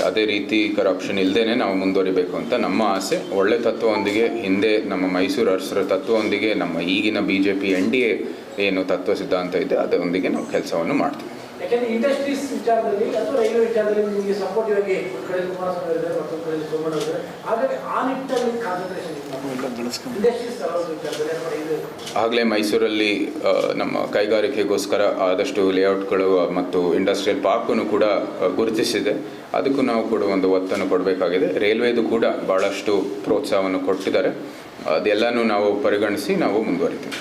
ಯಾವುದೇ ರೀತಿ ಕರಪ್ಷನ್ ಇಲ್ಲದೇ ನಾವು ಮುಂದುವರಿಬೇಕು ಅಂತ ನಮ್ಮ ಆಸೆ. ಒಳ್ಳೆ ತತ್ವವೊಂದಿಗೆ ಹಿಂದೆ ನಮ್ಮ ಮೈಸೂರು ಅರಸರ ತತ್ವವೊಂದಿಗೆ ನಮ್ಮ ಈಗಿನ B J P N D A ಏನು ತತ್ವ ಸಿದ್ಧಾಂತ ಇದೆ, ಅದರೊಂದಿಗೆ ನಾವು ಕೆಲಸವನ್ನು ಮಾಡ್ತೀವಿ. ಯಾಕಂದ್ರೆ ಇಂಡಸ್ಟ್ರೀಸ್ ವಿಚಾರದಲ್ಲಿ ಅಥವಾ ರೈಲ್ವೆ ವಿಚಾರದಲ್ಲಿ ನಿಮಗೆ ಸಪೋರ್ಟಿವ್ ಆಗಿ ಒಂದು ಕಡೆ ಕುಮಾರಸ್ವಾಮಿ ಇದ್ದಾರೆ ಮತ್ತೊಂದು ಕಡೆ ಸೋಮಣ್ಣ ಇದ್ದಾರೆ ಹಾಗಾಗಿ ಆ ನಿಟ್ಟಿನಲ್ಲಿ ಕಾನ್ಸಂಟ್ರೇಷನ್ ಆಗಲೇ ಮೈಸೂರಲ್ಲಿ ನಮ್ಮ ಕೈಗಾರಿಕೆಗೋಸ್ಕರ ಆದಷ್ಟು ಲೇಔಟ್ಗಳು ಮತ್ತು ಇಂಡಸ್ಟ್ರಿಯಲ್ ಪಾರ್ಕನ್ನು ಕೂಡ ಗುರುತಿಸಿದೆ. ಅದಕ್ಕೂ ನಾವು ಕೂಡ ಒಂದು ಒತ್ತನ್ನು ಕೊಡಬೇಕಾಗಿದೆ. ರೈಲ್ವೇದು ಕೂಡ ಭಾಳಷ್ಟು ಪ್ರೋತ್ಸಾಹವನ್ನು ಕೊಟ್ಟಿದ್ದಾರೆ. ಅದೆಲ್ಲನೂ ನಾವು ಪರಿಗಣಿಸಿ ನಾವು ಮುಂದುವರಿತೀವಿ.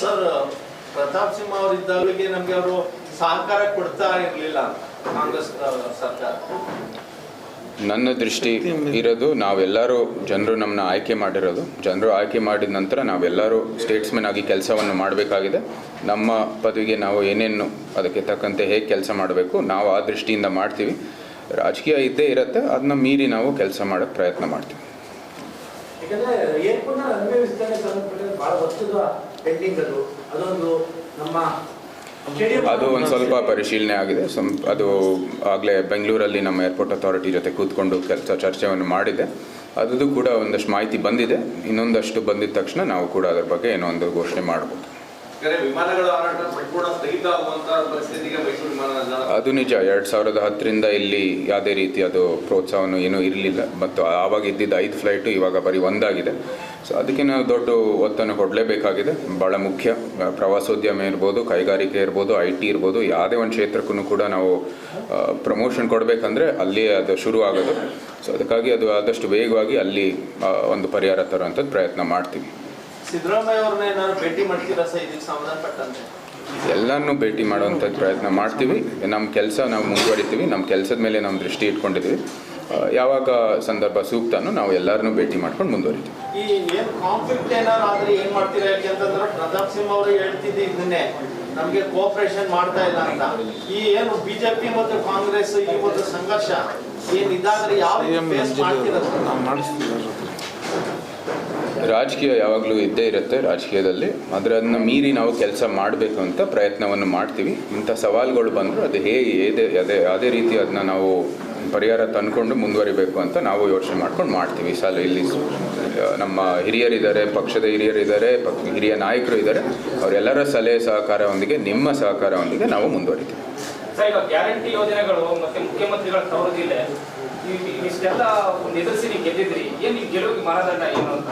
ಸರ್ ಪ್ರತಾಪ್ ಸಿಂಹ ಅವರಿದ್ದವರಿಗೆ ನಮ್ಗೆ ಅವರು ಸಹಕಾರ ಕೊಡ್ತಾ ಇರಲಿಲ್ಲ ಕಾಂಗ್ರೆಸ್ ಸರ್ಕಾರ. ನನ್ನ ದೃಷ್ಟಿ ಇರೋದು ನಾವೆಲ್ಲರೂ ಜನರು ನಮ್ಮನ್ನ ಆಯ್ಕೆ ಮಾಡಿರೋದು. ಜನರು ಆಯ್ಕೆ ಮಾಡಿದ ನಂತರ ನಾವೆಲ್ಲರೂ ಸ್ಟೇಟ್ಸ್ಮೆನ್ ಆಗಿ ಕೆಲಸವನ್ನು ಮಾಡಬೇಕಾಗಿದೆ. ನಮ್ಮ ಪದವಿಗೆ ನಾವು ಏನೇನು ಅದಕ್ಕೆ ತಕ್ಕಂತೆ ಹೇಗೆ ಕೆಲಸ ಮಾಡಬೇಕು ನಾವು ಆ ದೃಷ್ಟಿಯಿಂದ ಮಾಡ್ತೀವಿ. ರಾಜಕೀಯ ಇದ್ದೇ ಇರುತ್ತೆ ಅದನ್ನ ಮೀರಿ ನಾವು ಕೆಲಸ ಮಾಡೋಕ್ಕೆ ಪ್ರಯತ್ನ ಮಾಡ್ತೀವಿ. ಬಹಳ ವರ್ಷದ ಪೆಂಡಿಂಗ್ ಅದು. ಅದೊಂದು ನಮ್ಮ ಅದು ಒಂದು ಸ್ವಲ್ಪ ಪರಿಶೀಲನೆ ಆಗಿದೆ. ಸಂ ಅದು ಆಗಲೇ ಬೆಂಗಳೂರಲ್ಲಿ ನಮ್ಮ ಏರ್ಪೋರ್ಟ್ ಅಥಾರಿಟಿ ಜೊತೆ ಕೂತ್ಕೊಂಡು ಕೆಲಸ ಚರ್ಚೆಯನ್ನು ಮಾಡಿದೆ. ಅದು ಕೂಡ ಒಂದಷ್ಟು ಮಾಹಿತಿ ಬಂದಿದೆ. ಇನ್ನೊಂದಷ್ಟು ಬಂದಿದ ತಕ್ಷಣ ನಾವು ಕೂಡ ಅದರ ಬಗ್ಗೆ ಏನೋ ಒಂದು ಘೋಷಣೆ ಮಾಡ್ಬೋದು. ಅದು ನಿಜ, ಎರಡು ಸಾವಿರದ ಹತ್ತರಿಂದ ಇಲ್ಲಿ ಯಾವುದೇ ರೀತಿ ಅದು ಪ್ರೋತ್ಸಾಹವನ್ನು ಏನೂ ಇರಲಿಲ್ಲ. ಮತ್ತು ಆವಾಗ ಇದ್ದಿದ್ದ ಐದು ಫ್ಲೈಟು ಇವಾಗ ಬರೀ ಒಂದಾಗಿದೆ. ಸೊ ಅದಕ್ಕೆ ನಾವು ದೊಡ್ಡ ಒತ್ತನ್ನು ಕೊಡಲೇಬೇಕಾಗಿದೆ. ಭಾಳ ಮುಖ್ಯ. ಪ್ರವಾಸೋದ್ಯಮ ಇರ್ಬೋದು, ಕೈಗಾರಿಕೆ ಇರ್ಬೋದು, ಐ ಟಿ ಇರ್ಬೋದು, ಯಾವುದೇ ಒಂದು ಕ್ಷೇತ್ರಕ್ಕೂ ಕೂಡ ನಾವು ಪ್ರಮೋಷನ್ ಕೊಡಬೇಕಂದ್ರೆ ಅಲ್ಲಿ ಅದು ಶುರು ಆಗೋದು ಸೊ ಅದಕ್ಕಾಗಿ ಅದು ಆದಷ್ಟು ವೇಗವಾಗಿ ಅಲ್ಲಿ ಒಂದು ಪರಿಹಾರ ತರುವಂಥದ್ದು ಪ್ರಯತ್ನ ಮಾಡ್ತೀವಿ. ಸಿದ್ದರಾಮಯ್ಯ ಅವ್ರನ್ನ ಏನಾದ್ರು ಭೇಟಿ ಮಾಡ್ತೀರಾ ಸರ್? ಇದಕ್ಕೆ ಸಂಬಂಧಪಟ್ಟಂತೆ. ಎಲ್ಲರನ್ನೂ ಭೇಟಿ ಮಾಡುವಂಥದ್ದು ಪ್ರಯತ್ನ ಮಾಡ್ತೀವಿ. ನಮ್ಮ ಕೆಲಸ ನಾವು ಮುಂದುವರಿತೀವಿ. ನಮ್ಮ ಕೆಲಸದ ಮೇಲೆ ನಮ್ಮ ದೃಷ್ಟಿ ಇಟ್ಕೊಂಡಿದ್ದೀವಿ ಯಾವಾಗ ಸಂದರ್ಭ ಸೂಕ್ತನೋ ನಾವು ಎಲ್ಲರನ್ನೂ ಭೇಟಿ ಮಾಡ್ಕೊಂಡು ಮುಂದುವರಿತೀವಿ. ಈ ಏನ್ ಕಾನ್ಫ್ಲಿಕ್ಟ್ ಏನಾದ್ರು ಆದ್ರೆ ಏನ್ ಮಾಡ್ತೀರಾ ಯಾಕೆಂತಂದ್ರೆ ಪ್ರತಾಪ್ ಸಿಂಹ ಅವರು ಹೇಳ್ತಿದ್ದು ಇದನ್ನೇ. ನಮ್ಗೆ ಕೋಆಪರೇಷನ್ ಮಾಡ್ತಾ ಇಲ್ಲ ಅಂತ. ಈ ಏನು ಬಿಜೆಪಿ ಮತ್ತು ಕಾಂಗ್ರೆಸ್ ಈ ಒಂದು ಸಂಘರ್ಷ ಯಾವ ಫೇಸ್ ಮಾಡ್ತೀರಾ? ರಾಜಕೀಯ ಯಾವಾಗಲೂ ಇದ್ದೇ ಇರುತ್ತೆ ರಾಜಕೀಯದಲ್ಲಿ. ಆದರೆ ಅದನ್ನ ಮೀರಿ ನಾವು ಕೆಲಸ ಮಾಡಬೇಕು ಅಂತ ಪ್ರಯತ್ನವನ್ನು ಮಾಡ್ತೀವಿ. ಇಂಥ ಸವಾಲುಗಳು ಬಂದರೂ ಅದು ಹೇಗೆ ಏದೇ, ಅದೇ ಯಾವುದೇ ರೀತಿ ಅದನ್ನ ನಾವು ಪರಿಹಾರ ತಂದ್ಕೊಂಡು ಮುಂದುವರಿಬೇಕು ಅಂತ ನಾವು ಯೋಚನೆ ಮಾಡ್ಕೊಂಡು ಮಾಡ್ತೀವಿ. ಸಲ ಇಲ್ಲಿ ನಮ್ಮ ಹಿರಿಯರಿದ್ದಾರೆ, ಪಕ್ಷದ ಹಿರಿಯರಿದ್ದಾರೆ ಹಿರಿಯ ನಾಯಕರು ಇದ್ದಾರೆ. ಅವರೆಲ್ಲರ ಸಲಹೆ ಸಹಕಾರವೊಂದಿಗೆ ನಿಮ್ಮ ಸಹಕಾರವೊಂದಿಗೆ ನಾವು ಮುಂದುವರಿತೀವಿ. ಗ್ಯಾರಂಟಿ ಯೋಜನೆಗಳು ಮತ್ತೆ ಮುಖ್ಯಮಂತ್ರಿಗಳ ಈ- ಇಷ್ಟೆಲ್ಲ ಎದುರಿಸಿ ಗೆದ್ದಿದ್ರಿ ಏನು ಗೆಲುವಿಗೆ ಮಾನದಂಡ ಏನು ಅಂತ?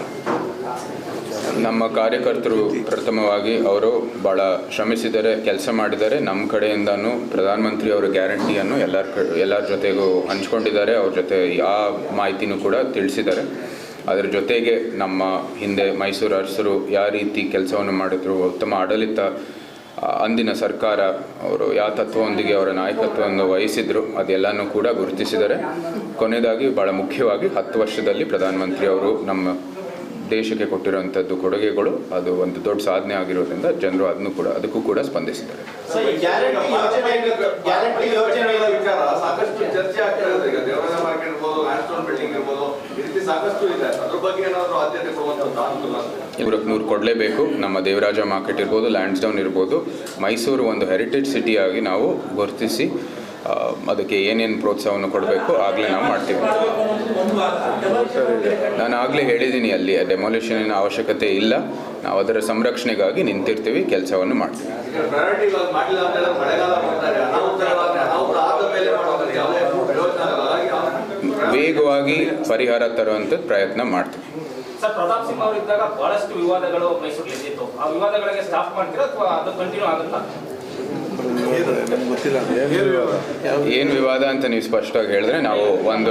ನಮ್ಮ ಕಾರ್ಯಕರ್ತರು ಪ್ರಥಮವಾಗಿ ಅವರು ಭಾಳ ಶ್ರಮಿಸಿದರೆ ಕೆಲಸ ಮಾಡಿದರೆ ನಮ್ಮ ಕಡೆಯಿಂದನೂ ಪ್ರಧಾನಮಂತ್ರಿ ಅವರ ಗ್ಯಾರಂಟಿಯನ್ನು ಎಲ್ಲರ ಎಲ್ಲರ ಜೊತೆಗೂ ಹಂಚ್ಕೊಂಡಿದ್ದಾರೆ. ಅವ್ರ ಜೊತೆ ಆ ಮಾಹಿತಿನೂ ಕೂಡ ತಿಳಿಸಿದ್ದಾರೆ. ಅದರ ಜೊತೆಗೆ ನಮ್ಮ ಹಿಂದೆ ಮೈಸೂರು ಅರಸರು ಯಾವ ರೀತಿ ಕೆಲಸವನ್ನು ಮಾಡಿದ್ರು, ಉತ್ತಮ ಆಡಳಿತ ಅಂದಿನ ಸರ್ಕಾರ, ಅವರು ಯಾವ ತತ್ವದೊಂದಿಗೆ ಅವರ ನಾಯಕತ್ವವನ್ನು ವಹಿಸಿದ್ರು, ಅದೆಲ್ಲನೂ ಕೂಡ ಗುರುತಿಸಿದರೆ ಕೊನೆಯದಾಗಿ ಭಾಳ ಮುಖ್ಯವಾಗಿ ಹತ್ತು ವರ್ಷದಲ್ಲಿ ಪ್ರಧಾನಮಂತ್ರಿ ಅವರು ನಮ್ಮ ದೇಶಕ್ಕೆ ಕೊಟ್ಟಿರುವಂಥದ್ದು ಕೊಡುಗೆಗಳು ಅದು ಒಂದು ದೊಡ್ಡ ಸಾಧನೆ ಆಗಿರೋದ್ರಿಂದ ಜನರು ಅದನ್ನು ಕೂಡ ಅದಕ್ಕೂ ಕೂಡ ಸ್ಪಂದಿಸಿದ್ದಾರೆ. ಇವ್ರಕ್ಕೆ ನೂರಕ್ಕೆ ನೂರು ಕೊಡಲೇಬೇಕು. ನಮ್ಮ ದೇವರಾಜ ಮಾರ್ಕೆಟ್ ಇರ್ಬೋದು ಲ್ಯಾಂಡ್ಸ್ಡೌನ್ ಇರ್ಬೋದು. ಮೈಸೂರು ಒಂದು ಹೆರಿಟೇಜ್ ಸಿಟಿಯಾಗಿ ನಾವು ಗುರುತಿಸಿ ಅದಕ್ಕೆ ಏನೇನು ಪ್ರೋತ್ಸಾಹವನ್ನು ಕೊಡಬೇಕು ಆಗಲೇ ನಾವು ಮಾಡ್ತೀವಿ. ನಾನು ಆಗಲೇ ಹೇಳಿದ್ದೀನಿ ಅಲ್ಲಿ ಡೆಮಾಲಿಷನಿನ ಅವಶ್ಯಕತೆ ಇಲ್ಲ. ನಾವು ಅದರ ಸಂರಕ್ಷಣೆಗಾಗಿ ನಿಂತಿರ್ತೀವಿ, ಕೆಲಸವನ್ನು ಮಾಡ್ತೀವಿ. ವೇಗವಾಗಿ ಪರಿಹಾರ ತರುವಂಥದ್ದು ಪ್ರಯತ್ನ ಮಾಡ್ತೀವಿ. ಸರ್, ಪ್ರತಾಪ್ ಸಿಂಗ್ ಅವರು ಇದ್ದಾಗ ಬಹಳಷ್ಟು ವಿವಾದಗಳು ಮೈಸೂರಲ್ಲಿ ಎದ್ದಿತ್ತು ಆ ವಿವಾದಗಳಿಗೆ ಸ್ಟಾಪ್ ಮಾಡ್ತೀರಾ ಅಥವಾ ಅದು ಕಂಟಿನ್ಯೂ ಆಗುತ್ತಾ? ಏನು ವಿವಾದ ಅಂತ ನೀವು ಸ್ಪಷ್ಟವಾಗಿ ಹೇಳಿದ್ರೆ ನಾವು ಒಂದು.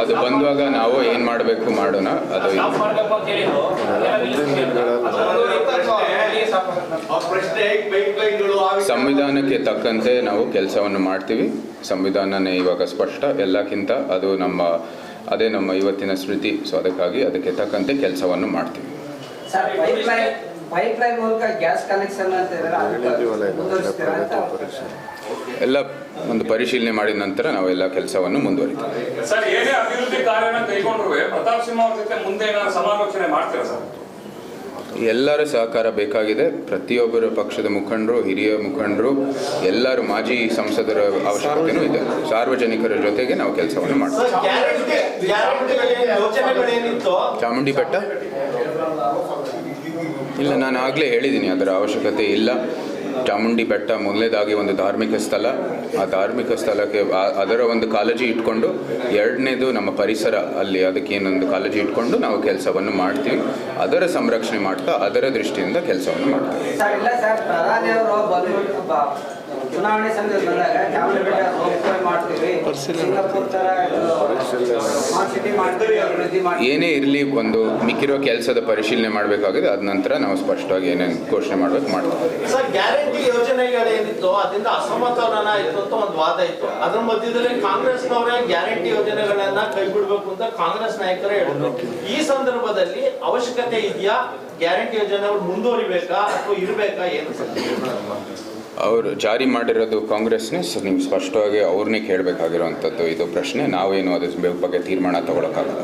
ಅದು ಬಂದಾಗ ನಾವು ಏನು ಮಾಡಬೇಕು ಮಾಡೋಣ, ಅದು ಸಂವಿಧಾನಕ್ಕೆ ತಕ್ಕಂತೆ ನಾವು ಕೆಲಸವನ್ನು ಮಾಡ್ತೀವಿ. ಸಂವಿಧಾನನೇ ಇವಾಗ ಸ್ಪಷ್ಟ. ಎಲ್ಲಕ್ಕಿಂತ ಅದು ನಮ್ಮ, ಅದೇ ನಮ್ಮ ಇವತ್ತಿನ ಸ್ಮೃತಿ. ಸೊ ಅದಕ್ಕಾಗಿ ಅದಕ್ಕೆ ತಕ್ಕಂತೆ ಕೆಲಸವನ್ನು ಮಾಡ್ತೀವಿ. ಪೈಪ್ ಲೈನ್ ಮೂಲಕ ಗ್ಯಾಸ್ ಕನೆಕ್ಷನ್ ಅಂತ ಎಲ್ಲ ಒಂದು ಪರಿಶೀಲನೆ ಮಾಡಿದ ನಂತರ ನಾವೆಲ್ಲ ಕೆಲಸವನ್ನು ಮುಂದುವರಿತೀವಿ. ಸರ್ ಏನೇ ಅಭಿವೃದ್ಧಿ ಕಾರ್ಯನ ಕೈಗೊಂಡ್ರು ಪ್ರತಾಪ್ ಸಿಂಹ ಅವ್ರ ಜೊತೆ ಮುಂದೆ ಏನಾದ್ರು ಸಮಾಲೋಚನೆ ಮಾಡ್ತೀರಾ ಸರ್? ಎಲ್ಲರ ಸಹಕಾರ ಬೇಕಾಗಿದೆ. ಪ್ರತಿಯೊಬ್ಬರ ಪಕ್ಷದ ಮುಖಂಡರು ಹಿರಿಯ ಮುಖಂಡರು ಎಲ್ಲರೂ ಮಾಜಿ ಸಂಸದರ ಅವಶ್ಯಕತೆಯೂ ಇದೆ. ಸಾರ್ವಜನಿಕರ ಜೊತೆಗೆ ನಾವು ಕೆಲಸವನ್ನು ಮಾಡ್ತೀವಿ. ಚಾಮುಂಡಿ ಬೆಟ್ಟ ಇಲ್ಲ ನಾನು ಆಗಲೇ ಹೇಳಿದ್ದೀನಿ ಅದರ ಅವಶ್ಯಕತೆ ಇಲ್ಲ. ಚಾಮುಂಡಿ ಬೆಟ್ಟ ಮೊದಲನೇದಾಗಿ ಒಂದು ಧಾರ್ಮಿಕ ಸ್ಥಳ. ಆ ಧಾರ್ಮಿಕ ಸ್ಥಳಕ್ಕೆ ಅದರ ಒಂದು ಕಾಳಜಿ ಇಟ್ಕೊಂಡು ಎರಡನೇದು ನಮ್ಮ ಪರಿಸರ. ಅಲ್ಲಿ ಅದಕ್ಕೆ ಏನೊಂದು ಕಾಳಜಿ ಇಟ್ಕೊಂಡು ನಾವು ಕೆಲಸವನ್ನು ಮಾಡ್ತೀವಿ. ಅದರ ಸಂರಕ್ಷಣೆ ಮಾಡ್ತಾ ಅದರ ದೃಷ್ಟಿಯಿಂದ ಕೆಲಸವನ್ನು ಮಾಡ್ತೀವಿ. ಚುನಾವಣೆ ಸಮಯದಲ್ಲಿ ಬಂದಾಗ ಚಾಮುಂಡಿ ಬೆಟ್ಟ ಏನೇ ಇರಲಿ ಒಂದು ಮಿಕ್ಕಿರೋ ಕೆಲಸದ ಪರಿಶೀಲನೆ ಮಾಡಬೇಕಾಗಿದೆ. ಅದ ನಂತರ ನಾವು ಸ್ಪಷ್ಟವಾಗಿ ಏನೇನು ಘೋಷಣೆ ಮಾಡಬೇಕು ಮಾಡ್ತೀವಿ. ಸರ್ ಗ್ಯಾರಂಟಿ ಯೋಜನೆಗಳೇನಿತ್ತು ಅದರಿಂದ ಅಸಮತೋಲನ ಇತ್ತು ಅಂತ ಒಂದು ವಾದ ಇತ್ತು ಅದ್ರ ಮಧ್ಯದಲ್ಲಿ ಕಾಂಗ್ರೆಸ್ನವರೇ ಗ್ಯಾರಂಟಿ ಯೋಜನೆಗಳನ್ನ ಕೈ ಬಿಡ್ಬೇಕು ಅಂತ ಕಾಂಗ್ರೆಸ್ ನಾಯಕರೇ ಹೇಳಿದ್ರು. ಈ ಸಂದರ್ಭದಲ್ಲಿ ಅವಶ್ಯಕತೆ ಇದೆಯಾ? ಗ್ಯಾರಂಟಿ ಯೋಜನೆಗಳು ಮುಂದುವರಿಬೇಕಾ ಅಥವಾ ಇರಬೇಕಾ ಏನು ಅವರು ಜಾರಿ ಮಾಡಿರೋದು ಕಾಂಗ್ರೆಸ್ನೇ. ಸರ್ ನೀವು ಸ್ಪಷ್ಟವಾಗಿ ಅವ್ರನ್ನೇ ಕೇಳಬೇಕಾಗಿರೋವಂಥದ್ದು ಇದು ಪ್ರಶ್ನೆ. ನಾವೇನು ಅದ್ರ ಬಗ್ಗೆ ತೀರ್ಮಾನ ತಗೊಳಕ್ಕಾಗಲ್ಲ.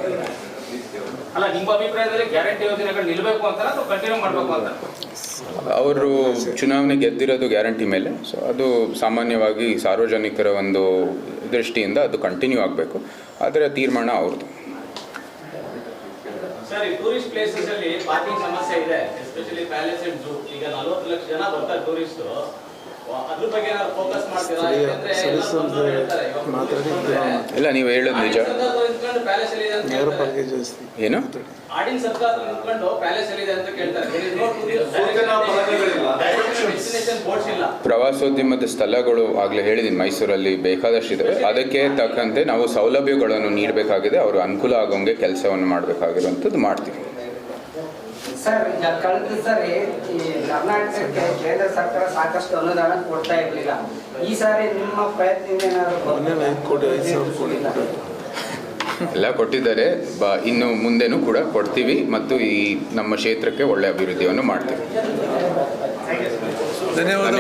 ಅಲ್ಲ ನಿಮ್ಮ ಅಭಿಪ್ರಾಯದಲ್ಲಿ ಗ್ಯಾರಂಟಿ ಯೋಜನೆಗಳು ನಿಲ್ಬೇಕು ಅಂತ ಅಥವಾ ಕಂಟಿನ್ಯೂ ಮಾಡಬೇಕು ಅಂತ ಅವರು ಚುನಾವಣೆ ಗೆದ್ದಿರೋದು ಗ್ಯಾರಂಟಿ ಮೇಲೆ ಸೊ ಅದು ಸಾಮಾನ್ಯವಾಗಿ ಸಾರ್ವಜನಿಕರ ಒಂದು ದೃಷ್ಟಿಯಿಂದ ಅದು ಕಂಟಿನ್ಯೂ ಆಗಬೇಕು. ಅದರ ತೀರ್ಮಾನ ಅವ್ರದ್ದು. ಸರ್ ಈ ಟೂರಿಸ್ಟ್ ಪ್ಲೇಸಸ್ ಅಲ್ಲಿ ಪಾರ್ಕಿಂಗ್ ಸಮಸ್ಯೆ ಇದೆ ಎಸ್ಪೆಷಲಿ ಪ್ಯಾಲೇಸ್ ಅಂಡ್ ಝೂ ಈಗ ನಲವತ್ತು ಲಕ್ಷ ಜನ ಬರ್ತಾರೆ ಟೂರಿಸ್ಟ್ ಅದ್ರ ಬಗ್ಗೆ ಫೋಕಸ್ ಮಾಡ್ತೀರಾ? ಯಾಕಂದ್ರೆ ಎಲ್ಲ ಬಂದವ್ರು ಹೇಳ್ತಾರೆ, ಇವಾಗ tourist ಬಂದ್ರೆ ಇಲ್ಲ ನೀವು ಹೇಳೋದು ನಿಜ. ಕೇಳ್ತಾರೆ ಏನು? ಹತ್ರ ನಿಂತ್ಕೊಂಡು ಪ್ಯಾಲೇಸ್ ಅಂತ ಕೇಳ್ತಾರೆ. ಪ್ರವಾಸೋದ್ಯಮದ ಸ್ಥಳಗಳು ಆಗಲೇ ಹೇಳಿದ್ದೀನಿ ಮೈಸೂರಲ್ಲಿ ಬೇಕಾದಷ್ಟು ಇದಾವೆ. ಅದಕ್ಕೆ ತಕ್ಕಂತೆ ನಾವು ಸೌಲಭ್ಯಗಳನ್ನು ನೀಡಬೇಕಾಗಿದೆ. ಅವರು ಅನುಕೂಲ ಆಗೋಂಗೆ ಕೆಲಸವನ್ನು ಮಾಡಬೇಕಾಗಿರುವಂಥದ್ದು ಮಾಡ್ತೀವಿ. ಸರ್ ಕಳೆದ ಸರಿ ಈ ಕರ್ನಾಟಕಕ್ಕೆ ಕೇಂದ್ರ ಸರ್ಕಾರ ಸಾಕಷ್ಟು ಅನುದಾನ ಕೊಡ್ತಾ ಇರಲಿಲ್ಲ. ಈ ಸಾರಿ ನಿಮ್ಮ ಪ್ರಯತ್ನದಿಂದ ಏನಾದರೂ. ಎಲ್ಲ ಕೊಟ್ಟಿದ್ದಾರೆ. ಬ ಇನ್ನು ಮುಂದೆನೂ ಕೂಡ ಕೊಡ್ತೀವಿ ಮತ್ತು ಈ ನಮ್ಮ ಕ್ಷೇತ್ರಕ್ಕೆ ಒಳ್ಳೆ ಅಭಿವೃದ್ಧಿಯನ್ನು ಮಾಡ್ತೀವಿ. ಧನ್ಯವಾದ.